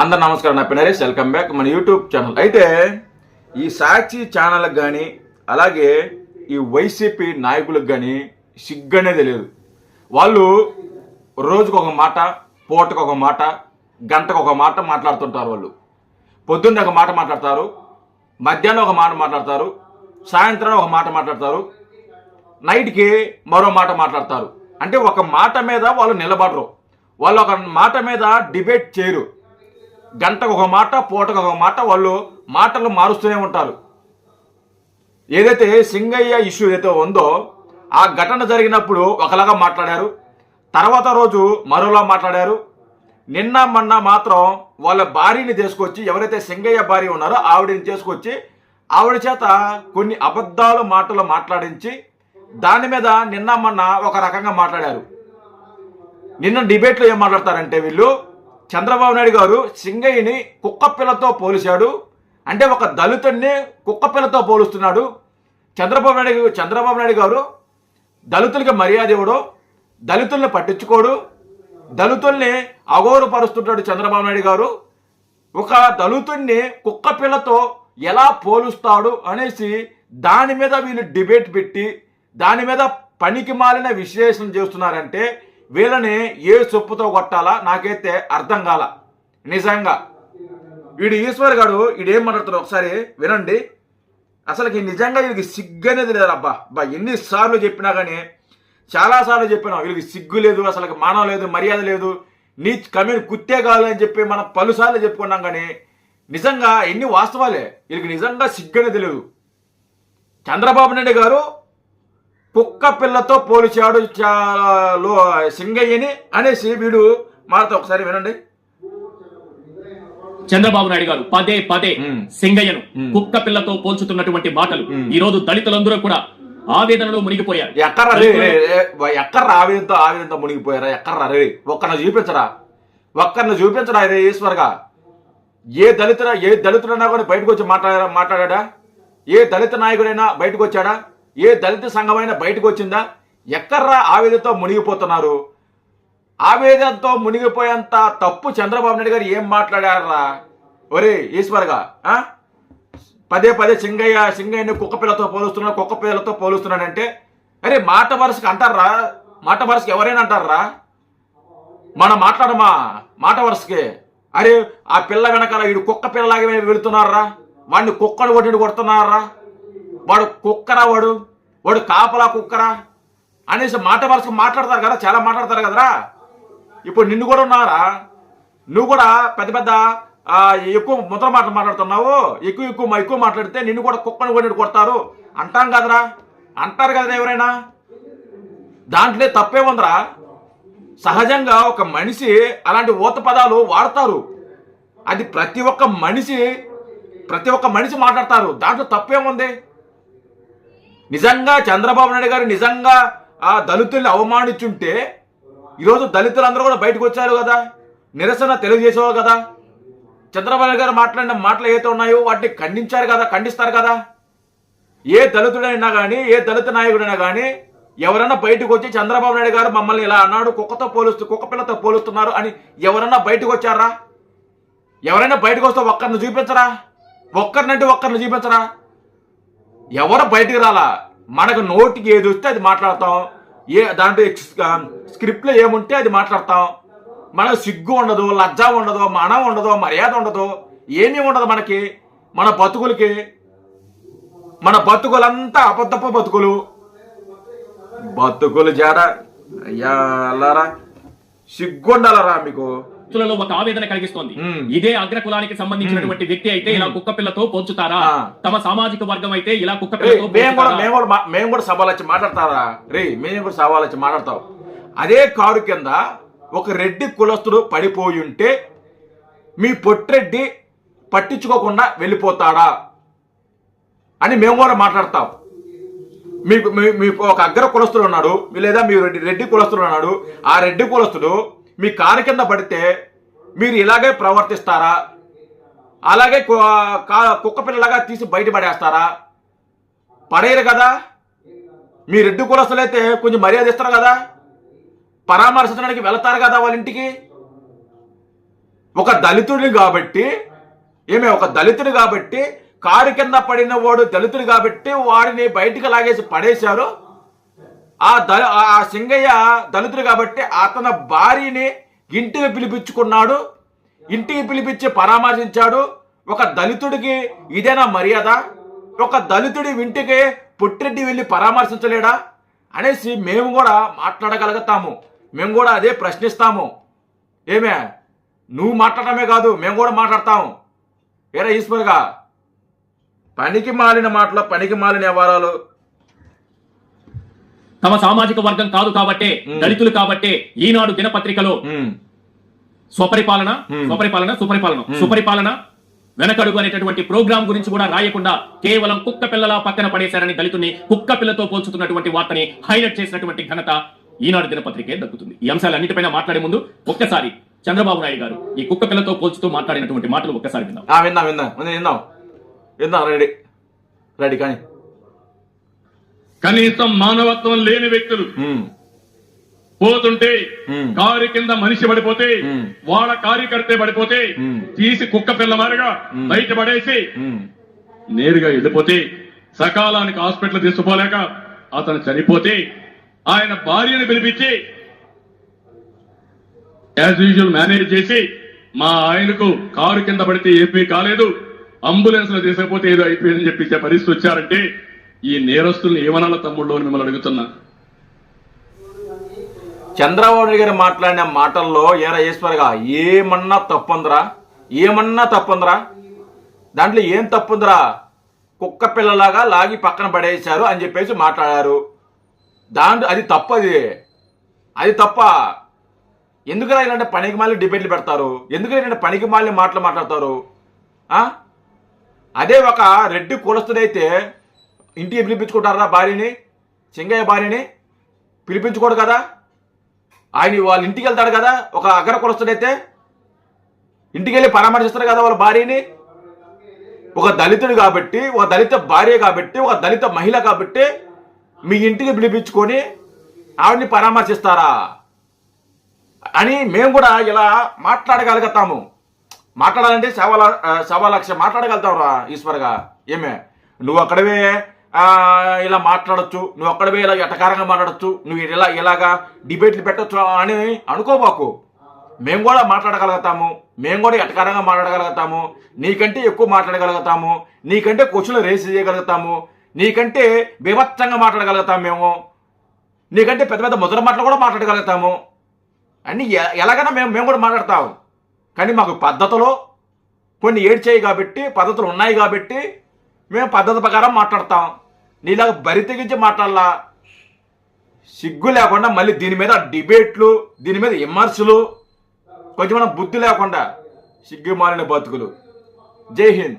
అందరు నమస్కారం. నా పినరేష్ వెల్కమ్ బ్యాక్ మన యూట్యూబ్ ఛానల్. అయితే ఈ సాక్షి ఛానల్కి కానీ అలాగే ఈ వైసీపీ నాయకులకు కానీ సిగ్గనే లేదు వాళ్ళు రోజుకు ఒక మాట పూటకు ఒక మాట గంటకు ఒక మాట మాట్లాడుతుంటారు వాళ్ళు. పొద్దున్న ఒక మాట మాట్లాడతారు మధ్యాహ్నం ఒక మాట మాట్లాడతారు సాయంత్రం ఒక మాట మాట్లాడతారు నైట్కి మరో మాట మాట్లాడతారు. అంటే ఒక మాట మీద వాళ్ళు నిలబడరు. వాళ్ళు ఒక మాట మీద డిబేట్ చేయరు. గంటకు ఒక మాట పూటకు ఒక మాట వాళ్ళు మాటలు మారుస్తూనే ఉంటారు. ఏదైతే సింగయ్య ఇష్యూ ఏదైతే ఉందో ఆ ఘటన జరిగినప్పుడు ఒకలాగా మాట్లాడారు. తర్వాత రోజు మరోలా మాట్లాడారు. నిన్న మొన్న మాత్రం వాళ్ళ భార్యని తీసుకొచ్చి ఎవరైతే సింగయ్య భార్య ఉన్నారో ఆవిడని తీసుకొచ్చి ఆవిడ చేత కొన్ని అబద్ధాలు మాటలు మాట్లాడించి దాని మీద నిన్న మొన్న ఒక రకంగా మాట్లాడారు. నిన్న డిబేట్లో ఏం మాట్లాడతారంటే వీళ్ళు? చంద్రబాబు నాయుడు గారు సింగయ్యని కుక్కపిల్లతో పోలిశాడు. అంటే ఒక దళితుడిని కుక్కపిల్లతో పోలుస్తున్నాడు. చంద్రబాబు నాయుడు చంద్రబాబు నాయుడు గారు దళితులకి మర్యాద ఇవ్వడు. దళితుల్ని పట్టించుకోడు. దళితుల్ని అగౌరవపరుస్తుంటాడు చంద్రబాబు నాయుడు గారు. ఒక దళితుడిని కుక్కపిల్లతో ఎలా పోలుస్తాడు అనేసి దాని మీద వీళ్ళు డిబేట్ పెట్టి దాని మీద పనికి మాలిన విశ్లేషణ చేస్తున్నారంటే వీళ్ళని ఏ చొప్పుతో కొట్టాలా? నాకైతే అర్థం కాల. నిజంగా. వీడు ఈశ్వర్ గారు వీడు ఏం మాట్లాడుతారు ఒకసారి వినండి. అసలుకి నిజంగా వీళ్ళకి సిగ్గు అనేది లేదు అబ్బా. అబ్బా ఎన్నిసార్లు చెప్పినా కానీ చాలాసార్లు చెప్పినాం వీళ్ళకి సిగ్గు లేదు అసలు మానవ లేదు మర్యాద లేదు. నీ కమ్యూని కుత్తే కాదు అని చెప్పి మనం పలుసార్లు చెప్పుకున్నాం కానీ నిజంగా ఎన్ని వాస్తవాలే. వీళ్ళకి నిజంగా సిగ్గు అనేది లేదు చంద్రబాబు నాయుడు గారు కుక్క పిల్లతో పోల్చాడు సింగయ్యని అనేసి వీడు మాతో ఒకసారి వినండి. చంద్రబాబు నాయుడు గారు పదే పదే. సింగయ్యను. కుక్క పిల్లతో పోల్చుతున్నటువంటి మాటలు. ఈ రోజు దళితులందరూ కూడా ఆవేదనలో మునిగిపోయారు. రే, ఎక్కర ఆవేదంతో ఆవేదంతో మునిగిపోయారా? ఎక్కర్రా రే? ఒక్కరిని చూపించరా? ఒక్కరిని చూపించరా రే ఈశ్వర్గా? ఏ దళితుడ ఏ దళితుడైనా కూడా బయటకు వచ్చి మాట్లాడా మాట్లాడా ఏ దళిత నాయకుడైనా బయటకు వచ్చాడా? ఏ దళిత సంఘమైనా బయటకు వచ్చిందా? ఎక్కర్రా ఆవేదనతో మునిగిపోతున్నారు? ఆవేదనతో మునిగిపోయేంత తప్పు చంద్రబాబు నాయుడు గారు ఏం మాట్లాడారా? ఒరే ఈశ్వర్గా పదే పదే సింగయ్య సింగయ్యని కుక్క పిల్లతో పోలుస్తున్నాడు కుక్క పిల్లలతో పోలుస్తున్నాడంటే అరే మాట వరుసకి అంటారా? మాట వరుసకి ఎవరైనా అంటారా? మనం మాట్లాడమా? మాట వరుసకి. అరే ఆ పిల్ల వెనకాల వీడు కుక్క పిల్లలాగా వెళుతున్నారా? వాడిని కుక్కను కొట్టి కొడుతున్నారా? వాడు కుక్కరా వాడు? వాడు కాపలా కుక్కరా? అనేసి మాట వరుసకి మాట్లాడతారు కదా చాలా మాట్లాడతారు కదరా? ఇప్పుడు నిన్ను కూడా ఉన్నారా? నువ్వు కూడా పెద్ద పెద్ద ఎక్కువ ముద్ర మాటలు మాట్లాడుతున్నావు ఎక్కువ ఎక్కువ ఎక్కువ మాట్లాడితే నిన్ను కూడా కుక్కను కొట్టి కొడతారు. అంటాం కదరా? అంటారు కదరా ఎవరైనా? దాంట్లో తప్పే ఉందిరా. సహజంగా ఒక మనిషి అలాంటి ఊత పదాలు వాడతారు. అది ప్రతి ఒక్క మనిషి ప్రతి ఒక్క మనిషి మాట్లాడతారు. దాంట్లో తప్పేముంది నిజంగా చంద్రబాబు నాయుడు గారు నిజంగా ఆ దళితుల్ని అవమానించుంటే ఈరోజు దళితులందరూ కూడా బయటకు వచ్చారు కదా? నిరసన తెలియజేసేవారు కదా? చంద్రబాబు నాయుడు గారు మాట్లాడిన మాటలు ఏదైతే ఉన్నాయో వాటిని ఖండించారు కదా ఖండిస్తారు కదా? ఏ దళితుడైనా కానీ ఏ దళిత నాయకుడైనా కానీ ఎవరైనా బయటకు వచ్చి చంద్రబాబు నాయుడు గారు మమ్మల్ని ఇలా అన్నాడు కుక్కతో పోలుస్తూ కుక్క పిల్లతో పోలుస్తున్నారు అని ఎవరైనా బయటకు వచ్చారా? ఎవరైనా బయటకు వస్తే ఒక్కరిని చూపించరా? ఒక్కరినంటే ఒక్కరిని చూపించరా? ఎవరు బయటికి రాలా? మనకు నోటికి ఏది వస్తే అది మాట్లాడతాం. ఏ దాంట్లో స్క్రిప్ట్లో ఏముంటే అది మాట్లాడతాం. మనకు సిగ్గు ఉండదు లజ్జ ఉండదు మనం ఉండదు మర్యాద ఉండదు ఏమీ ఉండదు మనకి. మన బతుకులకి మన బతుకులంతా అబద్ధపు బతుకులు. బతుకులు జాడ అయ్యా అల్లారా. సిగ్గుండాలరా మీకు? వ్యక్తులలో ఒక ఆవేదన కలిగిస్తోంది. ఇదే అగ్రకులానికి సంబంధించినటువంటి వ్యక్తి అయితే ఇలా కుక్క పిల్లతో పోల్చుతారా. తమ సామాజిక వర్గం అయితే ఇలా కుక్క పిల్లతో మేము కూడా సవాలు వచ్చి మాట్లాడతారా? రే మేము కూడా సవాలు వచ్చి మాట్లాడతాం. అదే కారు కింద ఒక రెడ్డి కులస్తుడు పడిపోయి ఉంటే మీ పొట్రెడ్డి పట్టించుకోకుండా వెళ్ళిపోతాడా? అని మేము కూడా మాట్లాడతాం. మీకు మీ- ఒక అగ్ర కులస్తుడు ఉన్నాడు లేదా మీ రెడ్డి రెడ్డి కులస్తుడు ఉన్నాడు. ఆ రెడ్డి కులస్తుడు మీ కారు కింద పడితే మీరు ఇలాగే ప్రవర్తిస్తారా? అలాగే కు- కా- కుక్క పిల్లలాగా తీసి బయట పడేస్తారా? పడేయరు కదా. మీ రెడ్డి కులస్తులైతే కొంచెం మర్యాద ఇస్తారు కదా. పరామర్శించడానికి వెళతారు కదా వాళ్ళ ఇంటికి. ఒక దళితుడిని కాబట్టి ఏమే ఒక దళితుడు కాబట్టి కారు కింద పడిన వాడు దళితుడు కాబట్టి వాడిని బయటికి లాగేసి పడేశారు. ఆ దళ ఆ సింగయ్య దళితుడు కాబట్టి అతని భార్యని ఇంటికి పిలిపించుకున్నాడు. ఇంటికి పిలిపించి పరామర్శించాడు. ఒక దళితుడికి ఇదేనా మర్యాద? ఒక దళితుడి ఇంటికి పుట్టిరెడ్డి వెళ్ళి పరామర్శించలేడా? అనేసి మేము కూడా మాట్లాడగలుగుతాము. మేము కూడా అదే ప్రశ్నిస్తాము. ఏమే? నువ్వు మాట్లాడమే కాదు మేము కూడా మాట్లాడతాము. ఏరా ఈశ్వర్గా? పనికి మాలిన మాటలు పనికి మాలిన వ్యవహారాలు తమ సామాజిక వర్గం కాదు కాబట్టే దళితులు కాబట్టే ఈనాడు దినపత్రికలో స్వపరిపాలన. స్వపరిపాలన సుపరిపాలన. సుపరిపాలన వెనకడుగు అనేటటువంటి ప్రోగ్రాం గురించి కూడా రాయకుండా కేవలం కుక్క పిల్లలా పక్కన పడేశారని దళితుని కుక్క పిల్లతో పోల్చుతున్నటువంటి వార్తని హైలైట్ చేసినటువంటి ఘనత ఈనాడు దినపత్రికే దక్కుతుంది. ఈ అంశాలన్నిటిపైన మాట్లాడే ముందు ఒక్కసారి చంద్రబాబు నాయుడు గారు ఈ కుక్క పిల్లతో పోల్చుతూ మాట్లాడినటువంటి మాటలు ఒక్కసారి విందాం. విందాం విందాం విందాం విందాం రెడీ. రెడీ కానీ కనీసం మానవత్వం లేని వ్యక్తులు పోతుంటే. కారు కింద మనిషి పడిపోతే. వాళ్ళ కార్యకర్తే పడిపోతే. తీసి కుక్క పిల్ల మారిగా Hmm. బయట పడేసి నేరుగా వెళ్ళిపోతే సకాలానికి హాస్పిటల్ తీసుకుపోలేక అతను చనిపోతే ఆయన భార్యను పిలిపించి యాజ్ యూజువల్ మేనేజ్ చేసి మా ఆయనకు కారు కింద పడితే ఏమీ కాలేదు అంబులెన్స్లో తీసుకపోతే ఏదో అయిపోయిందని చెప్పి పరిస్థితి వచ్చారంటే ఈ నేరస్తుల్ని ఏమనాల తమ్ముళ్ళు అని మిమ్మల్ని అడుగుతున్నా. చంద్రబాబు నాయుడు గారు మాట్లాడిన మాటల్లో ఏరా ఈశ్వర్గా ఏమన్నా తప్పుందిరా? ఏమన్నా తప్పుందిరా? దాంట్లో ఏం తప్పుందిరా? కుక్క పిల్లలాగా లాగి పక్కన పడేశారు అని చెప్పేసి మాట్లాడారు. దాంట్లో అది తప్పు అది అది తప్ప ఎందుకురా ఇలాంటి పనికి మాలి డిబేట్లు పెడతారు? ఎందుకు ఇలాంటి పనికి మాలి మాటలు మాట్లాడతారు? అదే ఒక రెడ్డి కులస్తుడైతే ఇంటికి పిలిపించుకుంటారా భార్యని? చింగయ్య భార్యని? పిలిపించుకోడు కదా? ఆయన వాళ్ళ ఇంటికి వెళ్తాడు కదా? ఒక అగ్ర కులస్తుడైతే ఇంటికి వెళ్ళి పరామర్శిస్తాడు కదా వాళ్ళ భార్యని? ఒక దళితుడు కాబట్టి ఒక దళిత భార్య కాబట్టి ఒక దళిత మహిళ కాబట్టి మీ ఇంటికి పిలిపించుకొని ఆవిడని పరామర్శిస్తారా? అని మేము కూడా ఇలా మాట్లాడగలుగుతాము. మాట్లాడాలంటే సవా సవా లక్ష రా ఈశ్వర్గా. ఏమే? నువ్వు అక్కడవే ఇలా మాట్లాడచ్చు. నువ్వు అక్కడవే ఇలా ఎటకారంగా మాట్లాడొచ్చు. నువ్వు ఇలా ఇలాగా డిబేట్లు పెట్టొచ్చు అని అనుకోబాకు మేము కూడా మాట్లాడగలుగుతాము. మేము కూడా ఎటకారంగా మాట్లాడగలుగుతాము. నీకంటే ఎక్కువ మాట్లాడగలుగుతాము. నీకంటే క్వశ్చన్లు రేస్ చేయగలుగుతాము. నీకంటే బీభత్సంగా మాట్లాడగలుగుతాము మేము. నీకంటే పెద్ద పెద్ద ముద్ర మాటలు కూడా మాట్లాడగలుగుతాము. అన్ని ఎలాగైనా మేము మేము కూడా మాట్లాడతాము. కానీ మాకు పద్ధతులు కొన్ని ఏడ్చాయి కాబట్టి పద్ధతులు ఉన్నాయి కాబట్టి మేము పద్ధతి ప్రకారం మాట్లాడతాం. నీలాగా బరి తెగించి మాట్లాడాలా. సిగ్గు లేకుండా మళ్ళీ దీని మీద డిబేట్లు దీని మీద విమర్శలు కొంచెం బుద్ధి లేకుండా సిగ్గు మారిన బతుకులు. జై హింద్.